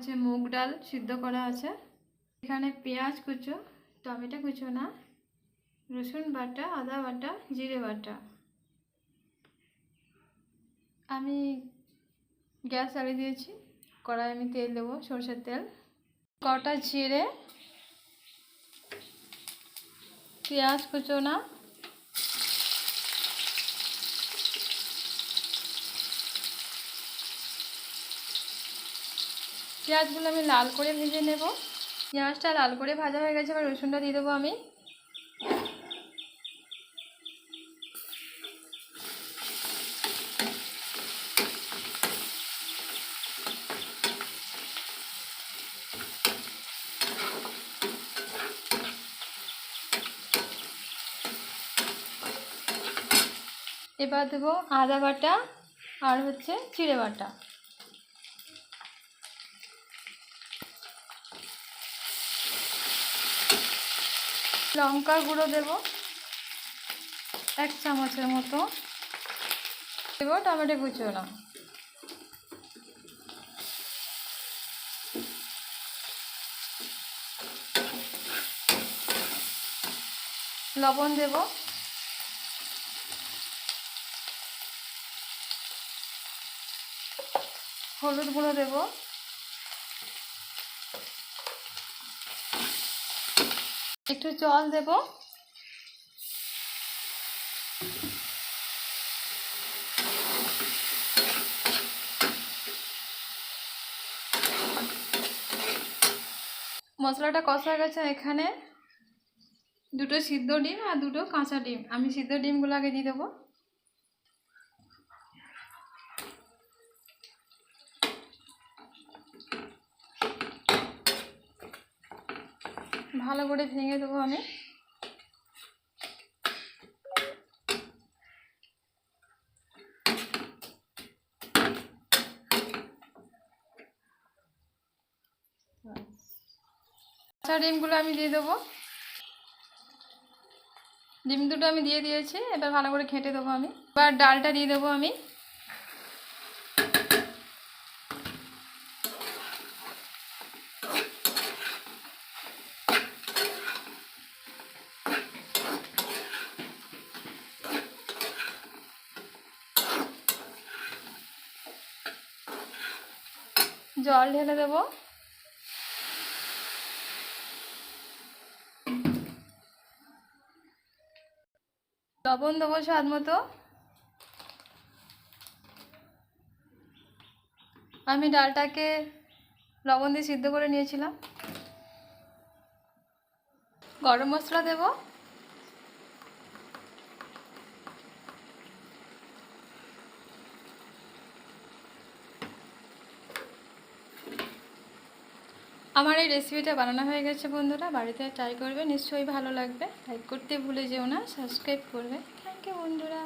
আছে মুগ ডাল সিদ্ধ করা আছে। এখানে পেঁয়াজ কুচো, টমেটো কুচো না, রসুন বাটা, আদা বাটা, জিরে বাটা। আমি গ্যাস চালিয়ে দিয়েছি কড়াই আমি তেল দেবো, সরষের তেল। কটা জিরে, পেঁয়াজ কুচো না পেঁয়াজগুলো আমি লাল করে ভেজে নেব। পেঁয়াজটা লাল করে ভাজা হয়ে গেছে, এবার রসুনটা দিয়ে দেবো আমি। এবার দেবো আদা বাটা আর হচ্ছে চিড়ে বাটা। লঙ্কার গুঁড়ো দেব। এক চামচের মতো। দেবো টমেটো কুচোনা লবণ দেব। হলুদ গুঁড়ো দেব। একটু জল দেব। মশলাটা কষা গেছে এখানে। দুটো সিদ্ধ ডিম আর দুটো কাঁচা ডিম। আমি সিদ্ধ ডিমগুলো আগে দিয়ে দেবো। ভালো করে ভেঙে দেবো আমি। কাঁচা ডিমগুলো আমি দিয়ে দেবো। ডিম দুটো আমি দিয়ে দিয়েছি এবার ভালো করে ঘেঁটে দেবো আমি। এবার ডালটা দিয়ে দেবো আমি। জল ঢেলে দেবো। লবণ দেবো স্বাদ মতো। আমি ডালটাকে লবণ দিয়ে সিদ্ধ করে নিয়েছিলাম। গরম মশলা দেব। আমার এই রেসিপিটা বানানো হয়ে গেছে, বন্ধুরা। বাড়িতে ট্রাই করবে, নিশ্চয়ই ভালো লাগবে। লাইক করতে ভুলে যেও না সাবস্ক্রাইব করবে। থ্যাংক ইউ বন্ধুরা।